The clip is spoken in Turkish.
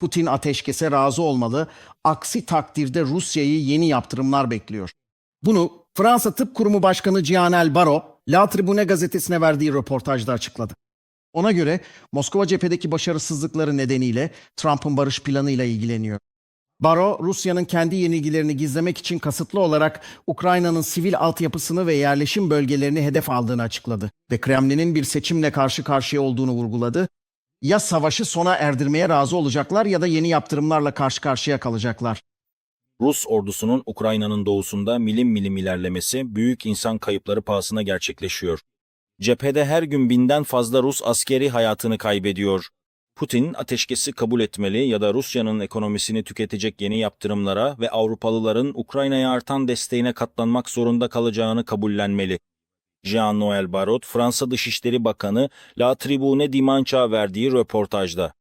Putin ateşkese razı olmalı. Aksi takdirde Rusya'yı yeni yaptırımlar bekliyor. Bunu Fransa Tıp Kurumu Başkanı Gianel Baro, La Tribune gazetesine verdiği röportajda açıkladı. Ona göre Moskova cephedeki başarısızlıkları nedeniyle Trump'ın barış planıyla ilgileniyor. Baro, Rusya'nın kendi yenilgilerini gizlemek için kasıtlı olarak Ukrayna'nın sivil altyapısını ve yerleşim bölgelerini hedef aldığını açıkladı ve Kremlin'in bir seçimle karşı karşıya olduğunu vurguladı. Ya savaşı sona erdirmeye razı olacaklar ya da yeni yaptırımlarla karşı karşıya kalacaklar. Rus ordusunun Ukrayna'nın doğusunda milim milim ilerlemesi büyük insan kayıpları pahasına gerçekleşiyor. Cephede her gün binden fazla Rus askeri hayatını kaybediyor. Putin ateşkesi kabul etmeli ya da Rusya'nın ekonomisini tüketecek yeni yaptırımlara ve Avrupalıların Ukrayna'ya artan desteğine katlanmak zorunda kalacağını kabullenmeli. Jean-Noël Barrot, Fransa Dışişleri Bakanı La Tribune Dimanche'a verdiği röportajda.